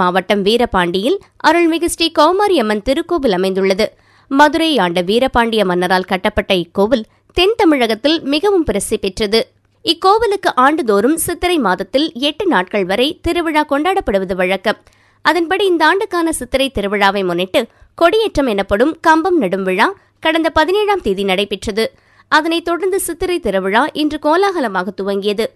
மாவட்டம் வீரபாண்டியில் அருள்மிகு ஸ்ரீ கௌமாரியம்மன் திருக்கோவில் அமைந்துள்ளது. மதுரை ஆண்ட வீரபாண்டிய மன்னரால் கட்டப்பட்ட இக்கோவில் தென் தமிழகத்தில் மிகவும் பிரசித்தி பெற்றது. இக்கோவிலுக்கு ஆண்டுதோறும் சித்திரை மாதத்தில் எட்டு நாட்கள் வரை திருவிழா கொண்டாடப்படுவது வழக்கம். அதன்படி இந்த ஆண்டுக்கான சித்திரை திருவிழாவை முன்னிட்டு கொடியேற்றம் எனப்படும் கம்பம் நடும் விழா கடந்த பதினேழாம் தேதி நடைபெற்றது. அதனைத் தொடர்ந்து சித்திரை திருவிழா இன்று கோலாகலமாக துவங்கியது.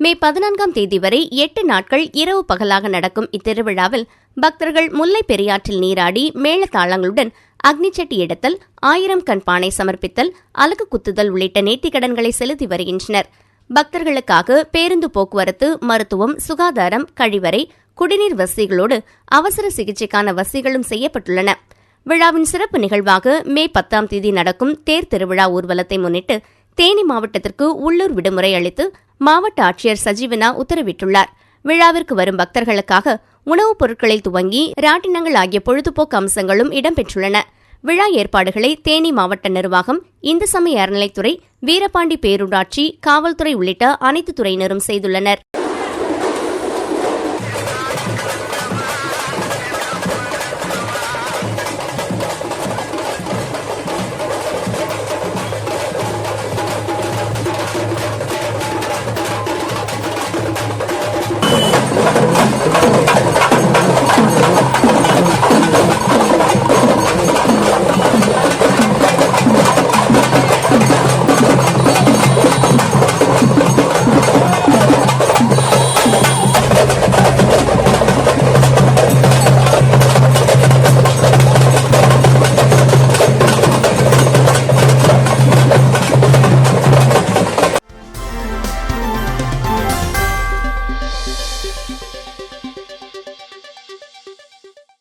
மே பதினான்காம் தேதி வரை எட்டு நாட்கள் இரவு பகலாக நடக்கும் இத்திருவிழாவில் பக்தர்கள் முல்லை பெரியாற்றில் நீராடி மேளதாளங்களுடன் அக்னிச்சட்டி எடுத்தல் ஆயிரம் கண் பானை சமர்ப்பித்தல் அலகு குத்துதல் உள்ளிட்ட நேர்த்திக்கடன்களை செலுத்தி வருகின்றனர். பக்தர்களுக்காக பேருந்து போக்குவரத்து மருத்துவம் சுகாதாரம் கழிவறை குடிநீர் வசதிகளோடு அவசர சிகிச்சைக்கான வசதிகளும் செய்யப்பட்டுள்ளன. விழாவின் சிறப்பு நிகழ்வாக மே பத்தாம் தேதி நடக்கும் தேர் திருவிழா ஊர்வலத்தை முன்னிட்டு தேனி மாவட்டத்திற்கு உள்ளூர் விடுமுறை அளித்து மாவட்ட ஆட்சியர் சஜீவனா உத்தரவிட்டுள்ளார். விழாவிற்கு வரும் பக்தர்களுக்காக உணவுப் பொருட்களில் துவங்கி ராட்டினங்கள் ஆகிய பொழுதுபோக்கு அம்சங்களும் இடம்பெற்றுள்ளன. விழா ஏற்பாடுகளை தேனி மாவட்ட நிர்வாகம் இந்து சமய அறநிலைத்துறை வீரபாண்டி பேரூராட்சி காவல்துறை உள்ளிட்ட அனைத்து துறையினரும் செய்துள்ளனர்.